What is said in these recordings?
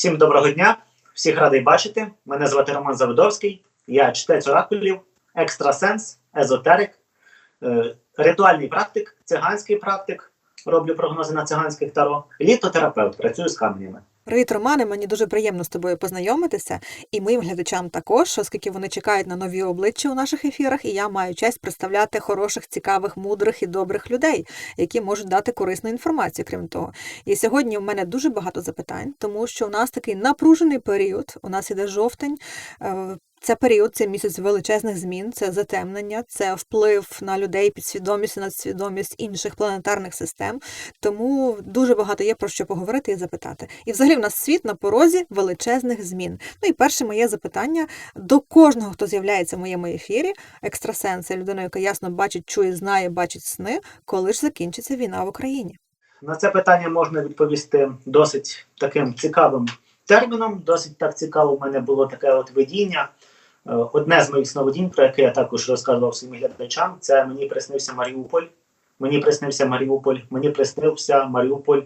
Всім доброго дня, всіх радий бачити. Мене звати Роман Заводовський, я чтець оракулів, екстрасенс, езотерик, е, ритуальний практик, циганський практик. Роблю прогнози на циганських таро, літотерапевт, працюю з каменями. Привіт, Романе. Мені дуже приємно з тобою познайомитися, і моїм глядачам також, оскільки вони чекають на нові обличчя у наших ефірах, і я маю честь представляти хороших, цікавих, мудрих і добрих людей, які можуть дати корисну інформацію, крім того. І сьогодні в мене дуже багато запитань, тому що у нас такий напружений період. У нас іде жовтень. Це період, це місяць величезних змін, це затемнення, це вплив на людей, підсвідомість і надсвідомість інших планетарних систем. Тому дуже багато є про що поговорити і запитати. І взагалі в нас світ на порозі величезних змін. Ну і перше моє запитання до кожного, хто з'являється в моєму ефірі, екстрасенс, людина, яка ясно бачить, чує, знає, бачить сни, коли ж закінчиться війна в Україні. На це питання можна відповісти досить таким цікавим терміном. Досить так цікаво в мене було таке от видіння. Е, Одне з моїх сновидінь, про яке я також розказував своїм глядачам, це мені приснився Маріуполь. Мені приснився Маріуполь, мені приснився Маріуполь.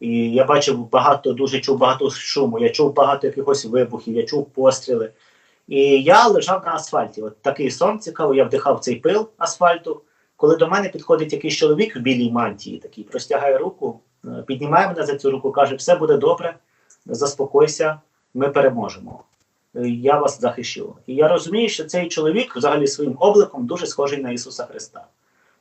І я бачив багато, дуже чув багато шуму. Я чув багато якихось вибухів, я чув постріли. І я лежав на асфальті. От такий сон цікавий, я вдихав цей пил асфальту. Коли до мене підходить якийсь чоловік в білій мантії, такий простягає руку, е, піднімає мене за цю руку, каже: все буде добре, заспокойся, ми переможемо. Е, Я вас захищу. І я розумію, що цей чоловік взагалі своїм обликом дуже схожий на Ісуса Христа.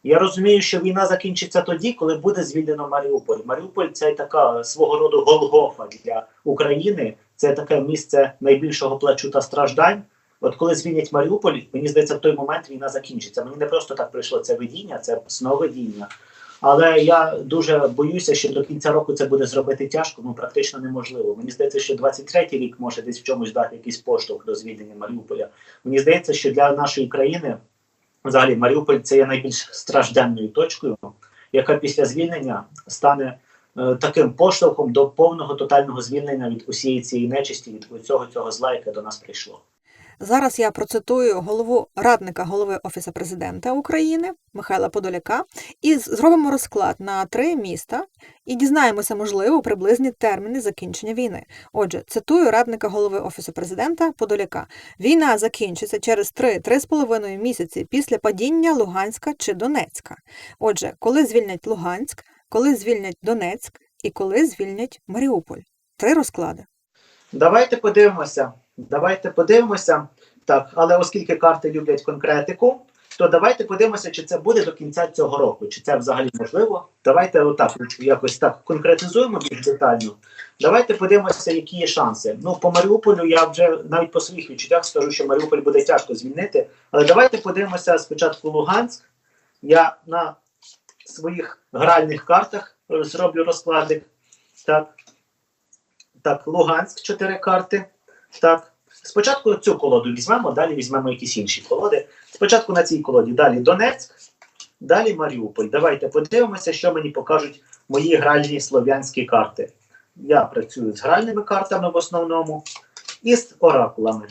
Я розумію, що війна закінчиться тоді, коли буде звільнено Маріуполь. Маріуполь це така свого роду Голгофа для України. Це таке місце найбільшого плачу та страждань. От коли звільнять Маріуполь, мені здається, в той момент війна закінчиться. Мені не просто так прийшло це видіння, це сновидіння. Але я дуже боюся, що до кінця року це буде зробити тяжко, ну практично неможливо. Мені здається, що 23-й рік може десь в чомусь дати якийсь поштовх до звільнення Маріуполя. Мені здається, що для нашої країни взагалі Маріуполь це є найбільш стражденною точкою, яка після звільнення стане е, таким поштовхом до повного тотального звільнення від усієї цієї нечисті, від усього цього зла, яке до нас прийшло. Зараз я процитую голову радника голови Офісу президента України Михайла Подоляка і зробимо розклад на три міста і дізнаємося, можливо, приблизні терміни закінчення війни. Отже, цитую радника голови Офісу президента Подоляка. Війна закінчиться через 3-3,5 місяці після падіння Луганська чи Донецька. Отже, коли звільнять Луганськ, коли звільнять Донецьк і коли звільнять Маріуполь. Три розклади. Давайте подивимося. Давайте подивимося. Так, але оскільки карти люблять конкретику, то давайте подивимося, чи це буде до кінця цього року, чи це взагалі можливо. Давайте отак якось так конкретизуємо більш детально. Давайте подивимося, які є шанси. Ну, по Маріуполю я вже навіть по своїх відчуттях скажу, що Маріуполь буде тяжко звільнити. Але давайте подивимося спочатку Луганськ. Я на своїх гральних картах зроблю розкладик. Так. Так, Луганськ, чотири карти. Так. Спочатку цю колоду візьмемо, далі візьмемо якісь інші колоди. Спочатку на цій колоді, далі Донецьк, далі Маріуполь. Давайте подивимося, що мені покажуть мої гральні слов'янські карти. Я працюю з гральними картами в основному і з оракулами.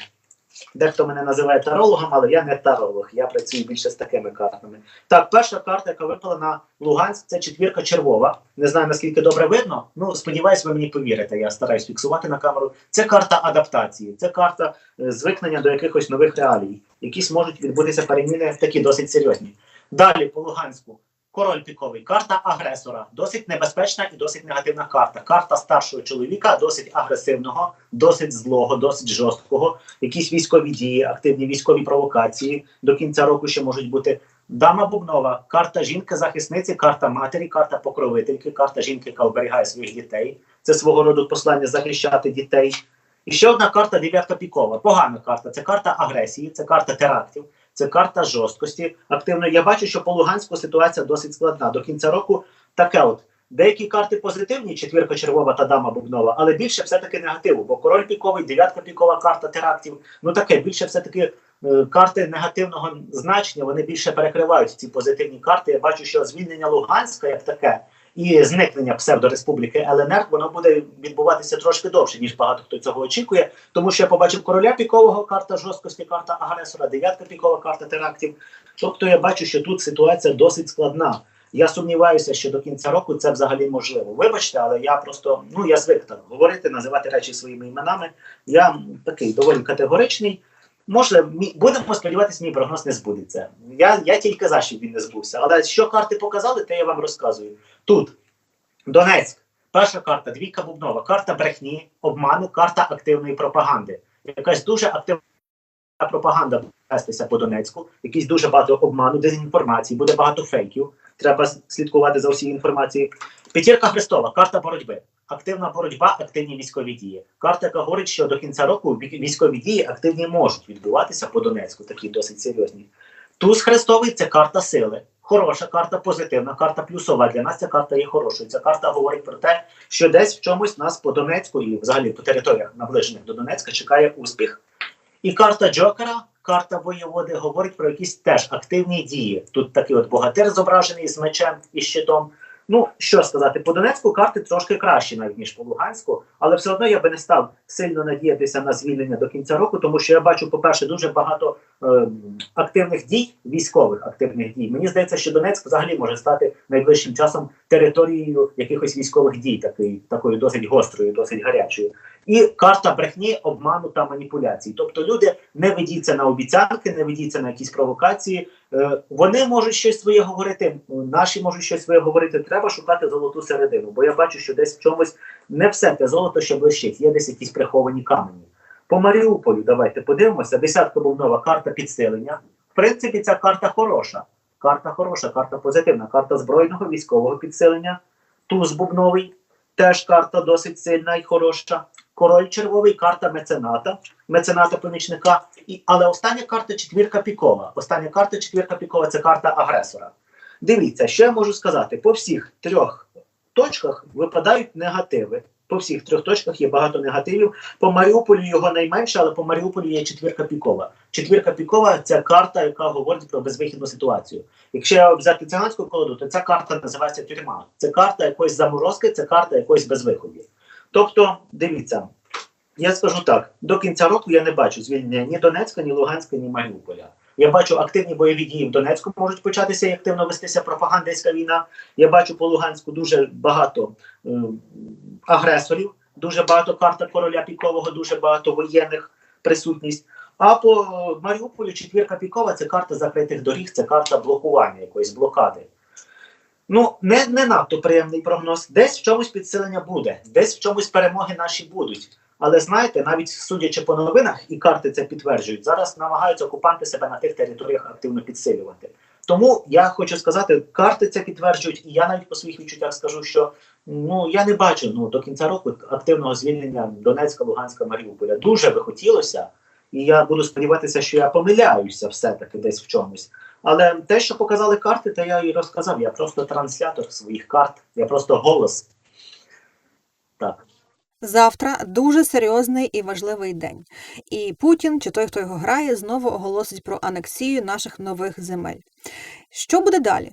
Дехто мене називає тарологом, але я не таролог, я працюю більше з такими картами. Так, перша карта, яка випала на Луганськ, це четвірка червова. Не знаю наскільки добре видно. Ну, сподіваюсь, ви мені повірите. Я стараюсь фіксувати на камеру. Це карта адаптації, це карта е, звикнення до якихось нових реалій. Якісь можуть відбутися переміни такі досить серйозні. Далі по Луганську. Король піковий, карта агресора, досить небезпечна і досить негативна карта. Карта старшого чоловіка, досить агресивного, досить злого, досить жорсткого. Якісь військові дії, активні військові провокації до кінця року ще можуть бути. Дама Бубнова, карта жінки-захисниці, карта матері, карта покровительки, карта жінки, яка оберігає своїх дітей. Це свого роду послання захищати дітей. І ще одна карта дев'ятка пікова. Погана карта. Це карта агресії, це карта терактів, це карта жорсткості. Активно я бачу, що по Луганську ситуація досить складна. До кінця року таке от. Деякі карти позитивні, четвірка червова та дама бубнова, але більше все-таки негативу, бо король піковий, дев'ятка пікова карта терактів. Ну таке більше все-таки е, карти негативного значення, вони більше перекривають ці позитивні карти. Я бачу, що звільнення Луганська як таке і зникнення псевдореспубліки ЛНР, воно буде відбуватися трошки довше, ніж багато хто цього очікує. Тому що я побачив короля пікового карта жорсткості, карта агресора, дев'ятка пікова карта терактів. Тобто я бачу, що тут ситуація досить складна. Я сумніваюся, що до кінця року це взагалі можливо. Вибачте, але я просто ну я звик так говорити, називати речі своїми іменами. Я такий доволі категоричний. Може, мі- будемо сподіватися, мій прогноз не збудеться. Я, я тільки за, щоб він не збувся. Але що карти показали, те я вам розказую. Тут Донецьк, перша карта, двійка бубнова, карта брехні, обману, карта активної пропаганди. Якась дуже активна пропаганда буде вестися по Донецьку, якийсь дуже багато обману, дезінформації, буде багато фейків. Треба слідкувати за усією інформацією. П'ятірка Христова, карта боротьби. Активна боротьба, активні військові дії. Карта, яка говорить, що до кінця року військові дії активні можуть відбуватися по Донецьку, такі досить серйозні. Туз Христовий це карта сили. Хороша карта, позитивна карта, плюсова. Для нас ця карта є хорошою. Ця карта говорить про те, що десь в чомусь нас по Донецьку і взагалі по територіях наближених до Донецька чекає успіх. І карта Джокера, карта воєводи, говорить про якісь теж активні дії. Тут такий от богатир зображений з мечем і щитом. Ну, що сказати, по Донецьку карти трошки кращі навіть ніж по Луганську, але все одно я би не став сильно надіятися на звільнення до кінця року, тому що я бачу, по-перше, дуже багато е, активних дій, військових активних дій. Мені здається, що Донецьк взагалі може стати найближчим часом територією якихось військових дій, такої, такою досить гострою, досить гарячою. І карта брехні, обману та маніпуляцій. Тобто люди не ведіться на обіцянки, не ведіться на якісь провокації. Е, вони можуть щось своє говорити, наші можуть щось своє говорити. Треба шукати золоту середину, бо я бачу, що десь в чомусь не все те золото, що блищить, є десь якісь приховані камені. По Маріуполю давайте подивимося. Десятка був нова карта підсилення. В принципі, ця карта хороша. Карта хороша, карта позитивна, карта збройного військового підсилення. Туз бубновий, теж карта досить сильна і хороша. Король червовий, карта мецената, мецената помічника. І, але остання карта четвірка пікова. Остання карта четвірка пікова це карта агресора. Дивіться, що я можу сказати: по всіх трьох точках випадають негативи. По всіх трьох точках є багато негативів. По Маріуполю його найменше, але по Маріуполю є четвірка пікова. Четвірка пікова це карта, яка говорить про безвихідну ситуацію. Якщо я взяти циганську колоду, то ця карта називається тюрма. Це карта якоїсь заморозки, це карта якоїсь безвиході. Тобто, дивіться, я скажу так: до кінця року я не бачу звільнення ні Донецька, ні Луганська, ні Маріуполя. Я бачу активні бойові дії в Донецьку можуть початися і активно вестися пропагандистська війна. Я бачу по Луганську дуже багато е, агресорів, дуже багато карта короля пікового, дуже багато воєнних присутність. А по Маріуполю четвірка пікова це карта закритих доріг, це карта блокування якоїсь блокади. Ну, не, не надто приємний прогноз. Десь в чомусь підсилення буде, десь в чомусь перемоги наші будуть. Але знаєте, навіть судячи по новинах, і карти це підтверджують, зараз намагаються окупанти себе на тих територіях активно підсилювати. Тому я хочу сказати, карти це підтверджують, і я навіть по своїх відчуттях скажу, що ну я не бачу ну до кінця року активного звільнення Донецька, Луганська, Маріуполя. Дуже би хотілося, і я буду сподіватися, що я помиляюся все-таки десь в чомусь. Але те, що показали карти, то я і розказав. Я просто транслятор своїх карт, я просто голос. Так. Завтра дуже серйозний і важливий день. І Путін, чи той, хто його грає, знову оголосить про анексію наших нових земель. Що буде далі?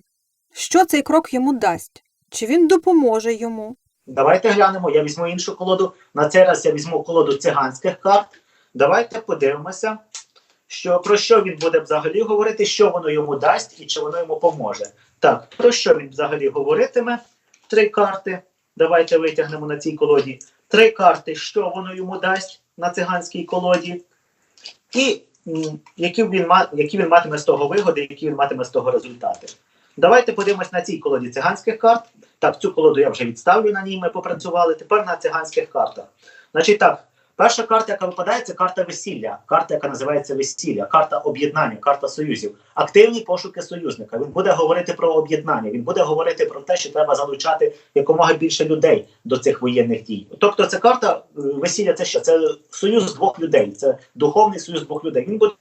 Що цей крок йому дасть? Чи він допоможе йому? Давайте глянемо. Я візьму іншу колоду. На цей раз я візьму колоду циганських карт. Давайте подивимося, що про що він буде взагалі говорити, що воно йому дасть і чи воно йому поможе. Так, про що він взагалі говоритиме? Три карти. Давайте витягнемо на цій колоді. Три карти, що воно йому дасть на циганській колоді, і які він, які він матиме з того вигоди, які він матиме з того результати. Давайте подивимось на цій колоді циганських карт. Так, цю колоду я вже відставлю на ній, ми попрацювали. Тепер на циганських картах. Значить так, перша карта, яка випадає, це карта весілля. Карта, яка називається весілля, карта об'єднання, карта союзів. Активні пошуки союзника. Він буде говорити про об'єднання. Він буде говорити про те, що треба залучати якомога більше людей до цих воєнних дій. Тобто, це карта е, весілля, це що? Це союз двох людей, це духовний союз двох людей. Він буде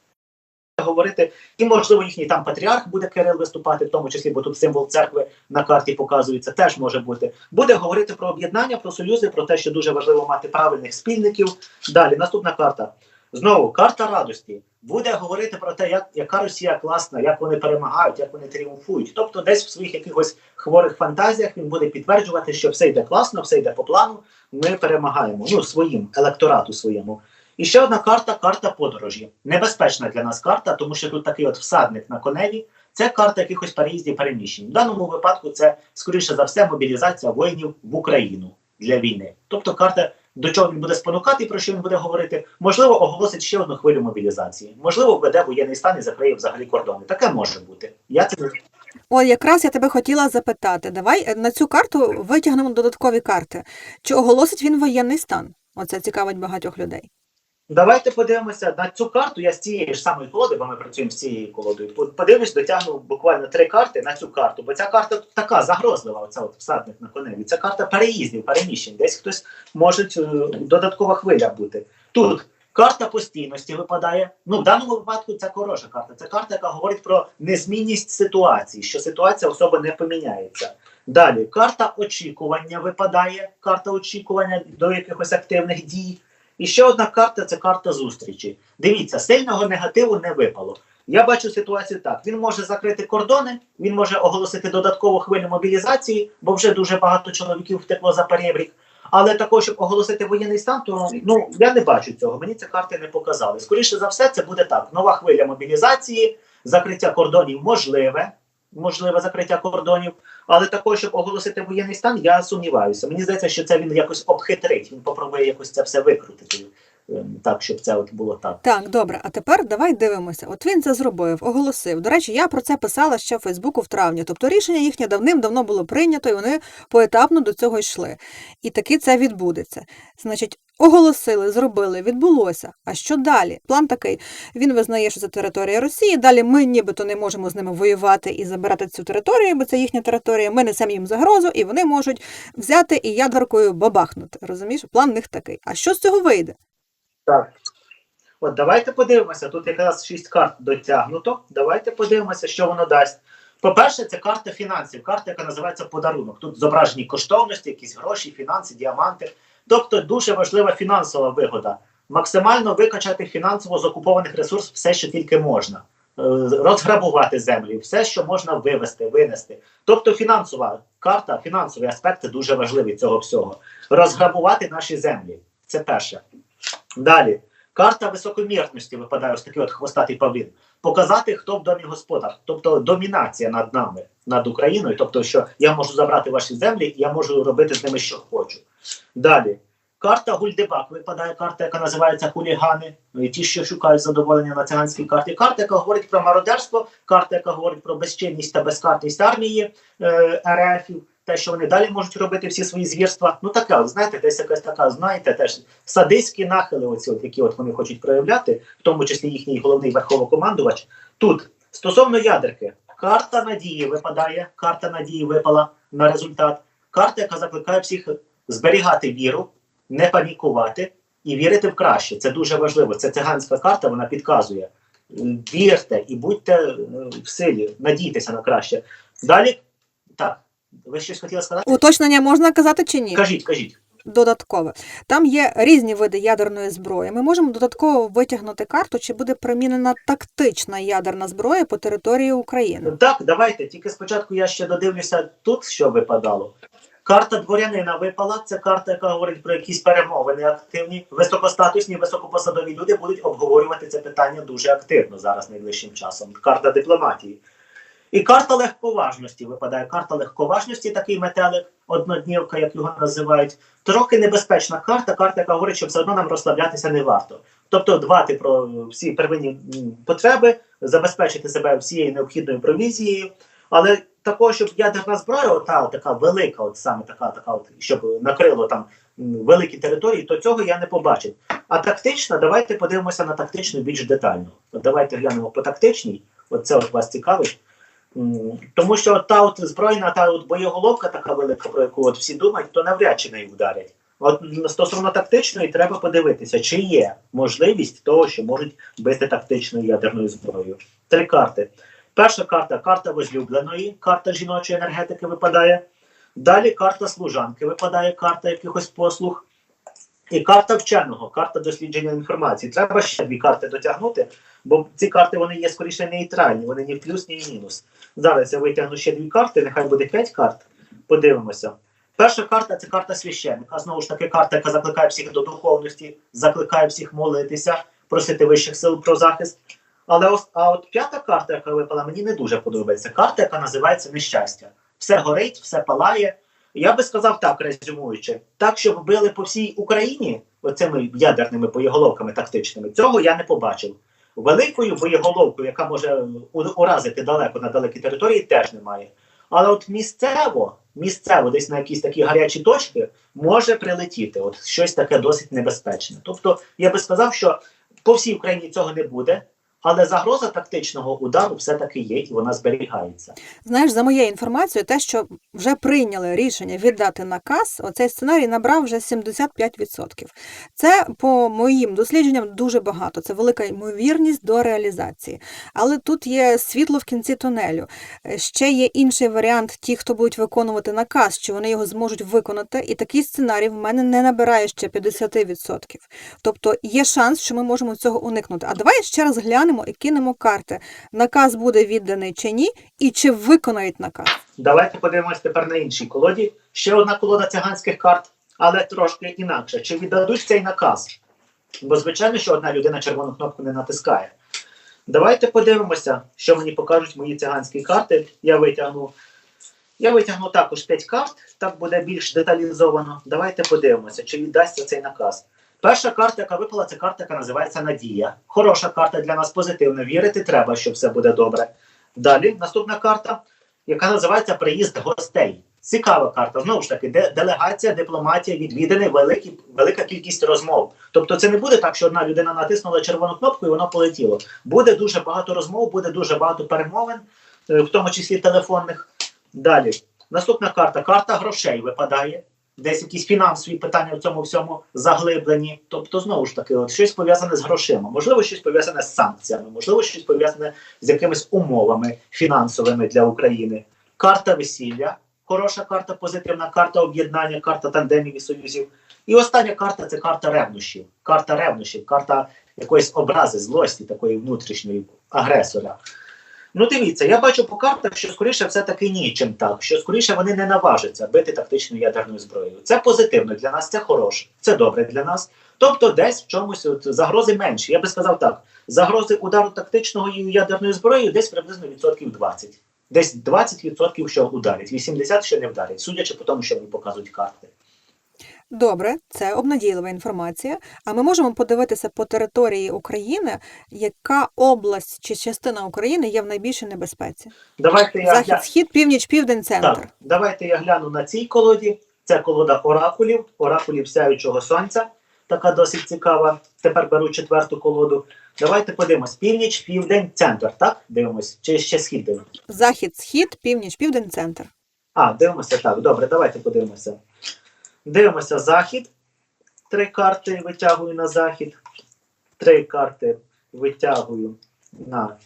говорити, і можливо їхній там патріарх буде Кирил виступати, в тому числі, бо тут символ церкви на карті показується, теж може бути. Буде говорити про об'єднання, про союзи, про те, що дуже важливо мати правильних спільників. Далі, наступна карта. Знову карта радості. Буде говорити про те, як, яка Росія класна, як вони перемагають, як вони тріумфують. Тобто, десь в своїх якихось хворих фантазіях він буде підтверджувати, що все йде класно, все йде по плану. Ми перемагаємо. Ну, своїм електорату своєму. І ще одна карта карта подорожі. Небезпечна для нас карта, тому що тут такий от всадник на коневі. Це карта якихось переїздів переміщень. В даному випадку це, скоріше за все, мобілізація воїнів в Україну для війни. Тобто карта, до чого він буде спонукати, і про що він буде говорити, можливо, оголосить ще одну хвилю мобілізації. Можливо, введе воєнний стан і закриє взагалі кордони. Таке може бути. Я це О, якраз я тебе хотіла запитати. Давай е, на цю карту витягнемо додаткові карти. Чи оголосить він воєнний стан? Оце цікавить багатьох людей. Давайте подивимося на цю карту. Я з цієї ж самої колоди, бо ми працюємо з цією колодою. По- Подивлюсь, дотягну буквально три карти на цю карту, бо ця карта така загрозлива. Оця от всадник на коневі. Це карта переїздів, переміщень. Десь хтось може додаткова хвиля бути. Тут карта постійності випадає. Ну, в даному випадку це хороша карта. Це карта, яка говорить про незмінність ситуації, що ситуація особи не поміняється. Далі карта очікування випадає. Карта очікування до якихось активних дій. І ще одна карта це карта зустрічі. Дивіться, сильного негативу не випало. Я бачу ситуацію так: він може закрити кордони, він може оголосити додаткову хвилю мобілізації, бо вже дуже багато чоловіків втекло за перебрік. Але також, щоб оголосити воєнний стан, то ну я не бачу цього. Мені ці карти не показали. Скоріше за все, це буде так: нова хвиля мобілізації, закриття кордонів можливе, можливе закриття кордонів. Але також, щоб оголосити воєнний стан, я сумніваюся. Мені здається, що це він якось обхитрить. Він попробує якось це все викрутити, ем, так, щоб це от було так. Так, добре. А тепер давай дивимося. От він це зробив, оголосив. До речі, я про це писала ще в Фейсбуку в травні. Тобто рішення їхнє давним-давно було прийнято, і вони поетапно до цього йшли. І таки це відбудеться. Значить, оголосили, зробили, відбулося. А що далі? План такий: він визнає, що це територія Росії. Далі ми нібито не можемо з ними воювати і забирати цю територію, бо це їхня територія. Ми несемо їм загрозу, і вони можуть взяти і ядеркою бабахнути. Розумієш? План в них такий. А що з цього вийде? Так. От давайте подивимося. Тут якраз шість карт дотягнуто. Давайте подивимося, що воно дасть. По-перше, це карта фінансів, карта, яка називається подарунок. Тут зображені коштовності, якісь гроші, фінанси, діаманти. Тобто дуже важлива фінансова вигода. Максимально викачати фінансово з окупованих ресурсів все, що тільки можна. Е, Розграбувати землі, все, що можна вивести, винести. Тобто фінансова карта, фінансові аспекти дуже важливі цього всього. Розграбувати наші землі. Це перше. Далі. Карта високомірності випадає ось такий от хвостатий павлін. Показати, хто в домі господар, тобто домінація над нами, над Україною, тобто, що я можу забрати ваші землі, я можу робити з ними, що хочу. Далі. Карта Гульдебак випадає карта, яка називається хулігани, і ті, що шукають задоволення на циганській карті. Карта, яка говорить про мародерство, карта, яка говорить про безчинність та безкартність армії е, РФів, те, що вони далі можуть робити всі свої звірства. Ну таке, знаєте, десь якась така, знаєте, теж садистські нахили, оці, от, які от вони хочуть проявляти, в тому числі їхній головний верховокомандувач. Тут стосовно ядерки, карта надії випадає, карта надії випала на результат. Карта, яка закликає всіх зберігати віру, не панікувати і вірити в краще. Це дуже важливо. Це циганська карта, вона підказує. Вірте і будьте е, в силі, надійтеся на краще. Далі, так, ви щось хотіли сказати? Уточнення можна казати чи ні? Кажіть, кажіть. Додаткове. Там є різні види ядерної зброї. Ми можемо додатково витягнути карту, чи буде примінена тактична ядерна зброя по території України. Так, давайте. Тільки спочатку я ще додивлюся тут, що випадало. Карта дворянина випала. Це карта, яка говорить про якісь перемовини активні. Високостатусні, високопосадові люди будуть обговорювати це питання дуже активно зараз найближчим часом. Карта дипломатії. І карта легковажності випадає. Карта легковажності, такий метелик, одноднівка, як його називають. Трохи небезпечна карта, карта, яка говорить, що все одно нам розслаблятися не варто. Тобто дбати про всі первинні потреби, забезпечити себе всією необхідною провізією, але також, щоб ядерна зброя, ота така велика, от саме така, така, от, щоб накрило там великі території, то цього я не побачив. А тактична, давайте подивимося на тактичну більш детально. От давайте глянемо по тактичній. От це от вас цікавить. Тому що та от збройна, та от боєголовка така велика, про яку от всі думають, то навряд чи неї вдарять. От стосовно тактичної, треба подивитися, чи є можливість того, що можуть бити тактичною ядерною зброєю. Три карти. Перша карта карта возлюбленої, карта жіночої енергетики випадає. Далі карта служанки випадає, карта якихось послуг. І карта вченого, карта дослідження інформації. Треба ще дві карти дотягнути, бо ці карти вони є скоріше нейтральні, вони ні в плюс, ні в мінус. Зараз я витягну ще дві карти, нехай буде п'ять карт. Подивимося. Перша карта це карта священника. Знову ж таки, карта, яка закликає всіх до духовності, закликає всіх молитися, просити вищих сил про захист. Але ос- а от п'ята карта, яка випала, мені не дуже подобається. Карта, яка називається нещастя. Все горить, все палає. Я би сказав так, резюмуючи, так, щоб били по всій Україні оцими ядерними боєголовками тактичними, цього я не побачив. Великою боєголовкою, яка може уразити далеко на далекі території, теж немає. Але от місцево, місцево, десь на якісь такі гарячі точки, може прилетіти. От щось таке досить небезпечне. Тобто, я би сказав, що по всій Україні цього не буде, але загроза тактичного удару все-таки є і вона зберігається. Знаєш, за моєю інформацією, те, що вже прийняли рішення віддати наказ, оцей сценарій набрав вже 75%. Це по моїм дослідженням дуже багато. Це велика ймовірність до реалізації. Але тут є світло в кінці тунелю. Ще є інший варіант: ті, хто будуть виконувати наказ, чи вони його зможуть виконати. І такий сценарій в мене не набирає ще 50%. Тобто є шанс, що ми можемо цього уникнути. А давай ще раз глянемо і кинемо карти наказ буде відданий чи ні, і чи виконають наказ. Давайте подивимось тепер на іншій колоді. Ще одна колода циганських карт, але трошки інакше. Чи віддадуть цей наказ? Бо, звичайно, що одна людина червону кнопку не натискає. Давайте подивимося, що мені покажуть мої циганські карти. Я витягну. Я витягну також 5 карт, так буде більш деталізовано. Давайте подивимося, чи віддасться цей наказ. Перша карта, яка випала, це карта, яка називається Надія. Хороша карта для нас позитивна. Вірити треба, що все буде добре. Далі наступна карта, яка називається Приїзд гостей. Цікава карта. Знову ж таки, де делегація, дипломатія, відвідини, великі, велика кількість розмов. Тобто, це не буде так, що одна людина натиснула червону кнопку і воно полетіло. Буде дуже багато розмов, буде дуже багато перемовин, е, в тому числі телефонних. Далі. Наступна карта карта грошей випадає. Десь якісь фінансові питання в цьому всьому заглиблені. Тобто, знову ж таки, от щось пов'язане з грошима, можливо, щось пов'язане з санкціями, можливо, щось пов'язане з якимись умовами фінансовими для України. Карта весілля, хороша карта, позитивна карта об'єднання, карта тандемів і союзів. І остання карта це карта ревнощів. Карта ревнощів, карта якоїсь образи, злості, такої внутрішньої агресора. Ну, дивіться, я бачу по картах, що скоріше все-таки нічим так, що скоріше вони не наважаться бити тактичною ядерною зброєю. Це позитивно для нас, це хороше, це добре для нас. Тобто, десь в чомусь от, загрози менші. Я би сказав так: загрози удару тактичного і ядерною зброєю десь приблизно відсотків 20. Десь 20% що ударять, 80% що не вдарять, судячи по тому, що мені показують карти. Добре, це обнадійлива інформація. А ми можемо подивитися по території України, яка область чи частина України є в найбільшій небезпеці. Давайте я Захід, схід, північ, південь, центр. Так, давайте я гляну на цій колоді. Це колода оракулів, оракулів сяючого сонця. Така досить цікава. Тепер беру четверту колоду. Давайте подивимось: північ, південь, центр. Так? Дивимось. Чи ще схід дивимось? Захід, схід, північ, південь, центр. А, дивимося так. Добре, давайте подивимося. Дивимося захід. Три карти витягую на захід. Три карти витягую на.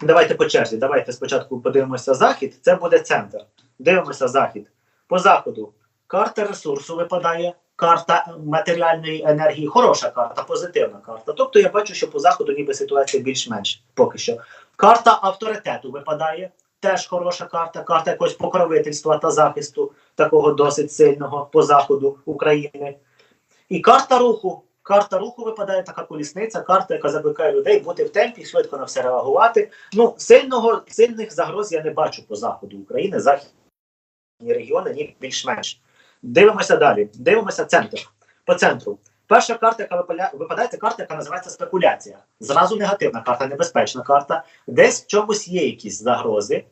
Давайте по черзі. Давайте спочатку подивимося захід. Це буде центр. Дивимося захід. По заходу карта ресурсу випадає, карта матеріальної енергії. Хороша карта, позитивна карта. Тобто я бачу, що по заходу ніби ситуація більш-менш поки що. Карта авторитету випадає. Теж хороша карта, карта якогось покровительства та захисту, такого досить сильного по заходу України. І карта руху. Карта руху випадає така колісниця, карта, яка закликає людей бути в темпі, швидко на все реагувати. Ну, сильного, сильних загроз я не бачу по заходу України, західні регіони, ні більш-менш. Дивимося далі. Дивимося центр. По центру. Перша карта, яка випадає, це карта, яка називається спекуляція. Зразу негативна карта, небезпечна карта. Десь в чомусь є якісь загрози.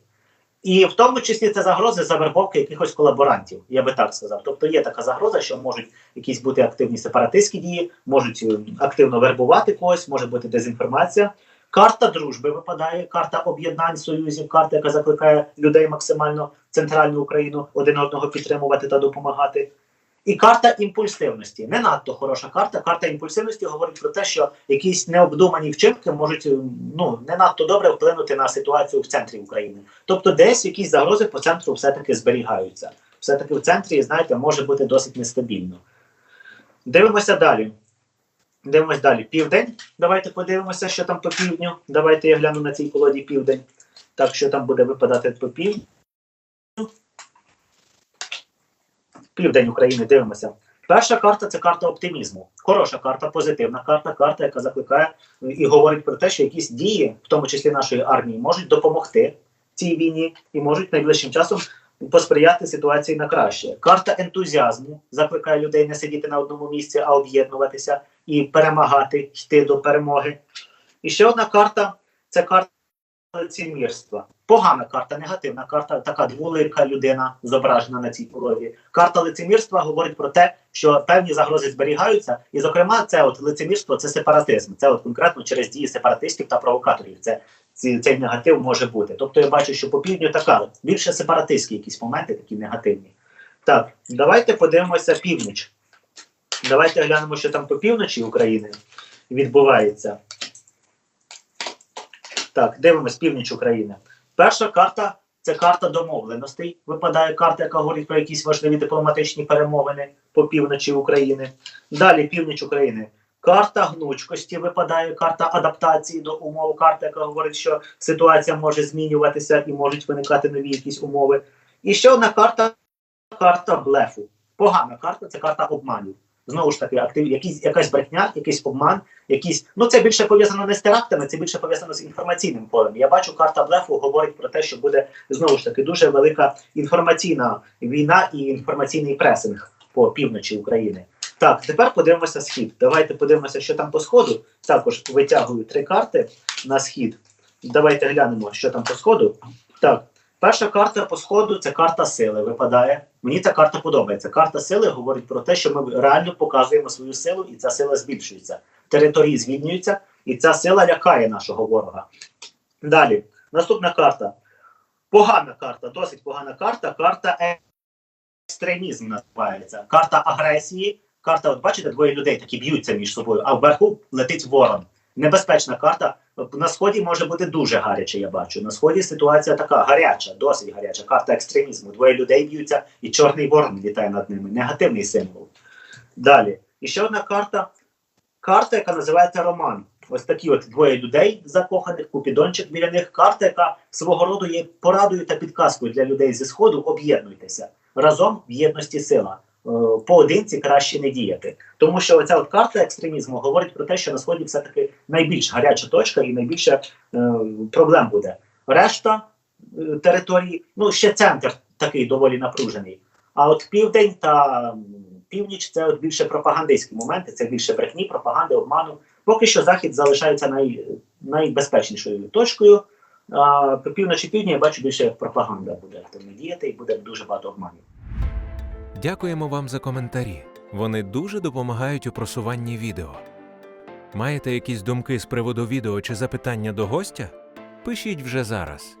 І в тому числі це загрози завербовки якихось колаборантів, я би так сказав. Тобто є така загроза, що можуть якісь бути активні сепаратистські дії, можуть е, активно вербувати когось, може бути дезінформація. Карта дружби випадає, карта об'єднань союзів, карта, яка закликає людей максимально центральну Україну один одного підтримувати та допомагати. І карта імпульсивності. Не надто хороша карта. Карта імпульсивності говорить про те, що якісь необдумані вчинки можуть е, ну не надто добре вплинути на ситуацію в центрі України. Тобто, десь якісь загрози по центру все-таки зберігаються. Все-таки в центрі, знаєте, може бути досить нестабільно. Дивимося далі. Дивимось далі. Південь. Давайте подивимося, що там по півдню. Давайте я гляну на цій колоді південь. Так, що там буде випадати по півдню. Південь України дивимося. Перша карта це карта оптимізму. Хороша карта, позитивна карта, карта, яка закликає і говорить про те, що якісь дії, в тому числі нашої армії, можуть допомогти цій війні і можуть найближчим часом посприяти ситуації на краще. Карта ентузіазму закликає людей не сидіти на одному місці, а об'єднуватися і перемагати, йти до перемоги. І ще одна карта це карта лицемірства. Погана карта, негативна карта, така дволика людина зображена на цій колоді. Карта лицемірства говорить про те, що певні загрози зберігаються, і, зокрема, це от лицемірство, це сепаратизм. Це от конкретно через дії сепаратистів та провокаторів. Це цей негатив може бути. Тобто я бачу, що по півдню така більше сепаратистські якісь моменти, такі негативні. Так, давайте подивимося північ. Давайте глянемо, що там по півночі України відбувається. Так, дивимось північ України. Перша карта це карта домовленостей. Випадає карта, яка говорить про якісь важливі дипломатичні перемовини по півночі України. Далі північ України. Карта гнучкості випадає, карта адаптації до умов, карта, яка говорить, що ситуація може змінюватися і можуть виникати нові якісь умови. І ще одна карта карта блефу. Погана карта це карта обманів. Знову ж таки, актив, якісь, якась брехня, якийсь обман, якісь. Ну це більше пов'язано не з терактами, це більше пов'язано з інформаційним полем. Я бачу, карта блефу говорить про те, що буде знову ж таки дуже велика інформаційна війна і інформаційний пресинг по півночі України. Так, тепер подивимося схід. Давайте подивимося, що там по сходу. Також витягую три карти на схід. Давайте глянемо, що там по сходу. Так, перша карта по сходу це карта сили. Випадає. Мені ця карта подобається. Карта сили говорить про те, що ми реально показуємо свою силу, і ця сила збільшується. Території звільнюються, і ця сила лякає нашого ворога. Далі, наступна карта. Погана карта, досить погана карта. Карта екстремізм називається. Карта агресії. Карта, от бачите, двоє людей такі б'ються між собою, а вверху летить ворон. Небезпечна карта. На сході може бути дуже гаряче, я бачу. На сході ситуація така гаряча, досить гаряча. Карта екстремізму. Двоє людей б'ються, і чорний ворон літає над ними. Негативний символ. Далі. І ще одна карта. Карта, яка називається Роман. Ось такі от двоє людей закоханих, купідончик біля них. Карта, яка свого роду є порадою та підказкою для людей зі сходу. Об'єднуйтеся разом в єдності сила. Е, Поодинці краще не діяти, тому що оця от карта екстремізму говорить про те, що на сході все таки найбільш гаряча точка і найбільше е, проблем буде. Решта е, території, ну ще центр такий доволі напружений. А от південь та північ це от більше пропагандистські моменти, це більше брехні, пропаганди, обману. Поки що захід залишається най, найбезпечнішою точкою. А по півночі півдні я бачу більше пропаганда буде діяти і буде дуже багато обманів. Дякуємо вам за коментарі. Вони дуже допомагають у просуванні відео. Маєте якісь думки з приводу відео чи запитання до гостя? Пишіть вже зараз.